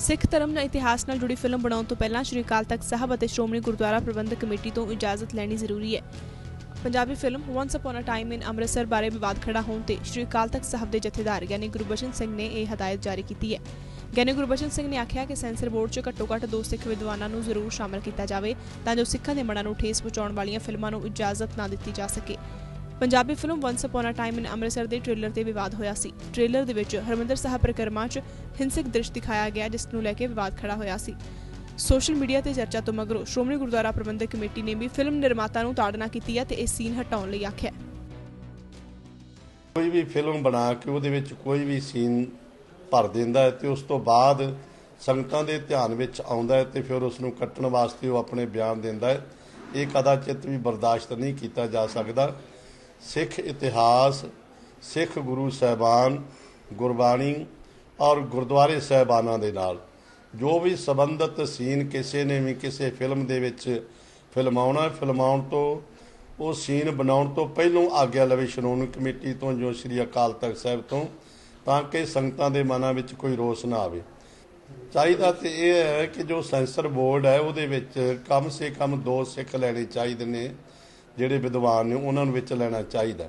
ਸਿੱਖ ਧਰਮ ਜਾਂ ਇਤਿਹਾਸ ਨਾਲ ਜੁੜੀ ਫਿਲਮ ਬਣਾਉਣ ਤੋਂ ਪਹਿਲਾਂ ਸ਼੍ਰੀ ਅਕਾਲ ਤਖਤ ਸਾਹਿਬ ਅਤੇ ਸ਼੍ਰੋਮਣੀ ਗੁਰਦੁਆਰਾ ਪ੍ਰਬੰਧਕ ਕਮੇਟੀ ਤੋਂ ਇਜਾਜ਼ਤ ਲੈਣੀ ਜ਼ਰੂਰੀ ਹੈ। Punjabi film once upon a time in Amritsar ਬਾਰੇ ਵਿਵਾਦ ਖੜਾ ਹੋਣ ਤੇ ਸ਼੍ਰੀ ਅਕਾਲ ਤਖਤ ਸਾਹਿਬ ਦੇ ਜਥੇਦਾਰ ਗਿਆਨੀ ਗੁਰਬਚਨ ਸਿੰਘ ਨੇ ਇਹ ਹਦਾਇਤ ਜਾਰੀ ਕੀਤੀ ਹੈ। ਗਿਆਨੀ ਗੁਰਬਚਨ ਸਿੰਘ ਨੇ ਆਖਿਆ ਕਿ ਸੈਂਸਰ ਬੋਰਡ 'ਚ ਘੱਟੋ ਘੱਟ ਦੋ ਸਿੱਖ ਵਿਦਵਾਨਾਂ ਨੂੰ ਜ਼ਰੂਰ ਸ਼ਾਮਲ ਕੀਤਾ ਜਾਵੇ ਤਾਂ ਜੋ ਸਿੱਖਾਂ ਦੇ ਮਨਾਂ ਨੂੰ ਠੇਸ ਪਹੁੰਚਾਉਣ ਵਾਲੀਆਂ ਫਿਲਮਾਂ ਨੂੰ ਇਜਾਜ਼ਤ ਨਾ ਦਿੱਤੀ ਜਾ ਸਕੇ। Punjabi film once upon a time in Amritsar ਦੇ ਟ੍ਰੇਲਰ ਤੇ ਵਿਵਾਦ ਹੋਇਆ ਸੀ। ਟ੍ਰੇਲਰ ਦੇ ਵਿੱਚ ਹਰਮੰਦਰ ਸਾਹਿਬ ਪ੍ਰਕਰਮਾ 'ਚ ਹਿੰਸਕ ਦ੍ਰਿਸ਼ ਦਿਖਾਇਆ ਗਿਆ, ਜਿਸ ਨੂੰ ਲੈ ਕੇ ਵਿਵਾਦ ਖੜਾ ਹੋਇਆ ਸੀ। ਸੋਸ਼ਲ ਮੀਡੀਆ ਤੇ ਚਰਚਾ ਤੋਂ ਮਗਰੋਂ ਸ਼੍ਰੋਮਣੀ ਗੁਰਦੁਆਰਾ ਪ੍ਰਬੰਧਕ ਕਮੇਟੀ ਨੇ ਵੀ ਫਿਲਮ ਨਿਰਮਾਤਾ ਨੂੰ ਤਾੜਨਾ ਕੀਤੀ ਹੈ ਤੇ ਇਹ ਸੀਨ ਹਟਾਉਣ ਲਈ ਆਖਿਆ। ਕੋਈ ਵੀ ਫਿਲਮ ਬਣਾ ਕੇ ਉਹਦੇ ਵਿੱਚ ਕੋਈ ਵੀ ਸੀਨ ਭਰ ਦਿੰਦਾ ਹੈ ਤੇ ਉਸ ਤੋਂ ਬਾਅਦ ਸੰਗਤਾਂ ਦੇ ਧਿਆਨ ਵਿੱਚ ਆਉਂਦਾ ਹੈ ਤੇ ਫਿਰ ਉਸ ਨੂੰ ਕੱਟਣ ਵਾਸਤੇ ਉਹ ਆਪਣੇ ਬਿਆਨ ਦਿੰਦਾ ਹੈ। ਇਹ ਕਦਾਚਿਤ ਵੀ ਬਰਦਾਸ਼ਤ ਨਹੀਂ ਕੀਤਾ ਜਾ ਸਕਦਾ। ਸਿੱਖ ਇਤਿਹਾਸ, ਸਿੱਖ ਗੁਰੂ ਸਾਹਿਬਾਨ, ਗੁਰਬਾਣੀ ਔਰ ਗੁਰਦੁਆਰੇ ਸਾਹਿਬਾਨਾਂ ਦੇ ਨਾਲ। ਜੋ ਵੀ ਸੰਬੰਧਿਤ ਸੀਨ ਕਿਸੇ ਨੇ ਵੀ ਕਿਸੇ ਫਿਲਮ ਦੇ ਵਿੱਚ ਫਿਲਮਾਉਣਾ, ਫਿਲਮਾਉਣ ਤੋਂ, ਉਹ ਸੀਨ ਬਣਾਉਣ ਤੋਂ ਪਹਿਲਾਂ ਆਗਿਆ ਲਵੇ ਸ਼੍ਰੋਮਣੀ ਕਮੇਟੀ ਤੋਂ ਜੋ ਸ੍ਰੀ ਅਕਾਲ ਤਖਤ ਸਾਹਿਬ ਤੋਂ, ਤਾਂ ਕਿ ਸੰਗਤਾਂ ਦੇ ਮਨਾਂ ਵਿੱਚ ਕੋਈ ਰੋਸ ਨਾ ਆਵੇ। ਚਾਹੀਦਾ ਤੇ ਇਹ ਹੈ ਕਿ ਜੋ ਸੈਂਸਰ ਬੋਰਡ ਹੈ, ਉਹਦੇ ਵਿੱਚ ਕਮ ਸੇ ਕਮ ਦੋ ਸਿੱਖ ਲੈਣੇ ਚਾਹੀਦੇ ਨੇ। ਜਿਹੜੇ ਵਿਦਵਾਨ ਨੇ ਉਹਨਾਂ ਨੂੰ ਵਿੱਚ ਲੈਣਾ ਚਾਹੀਦਾ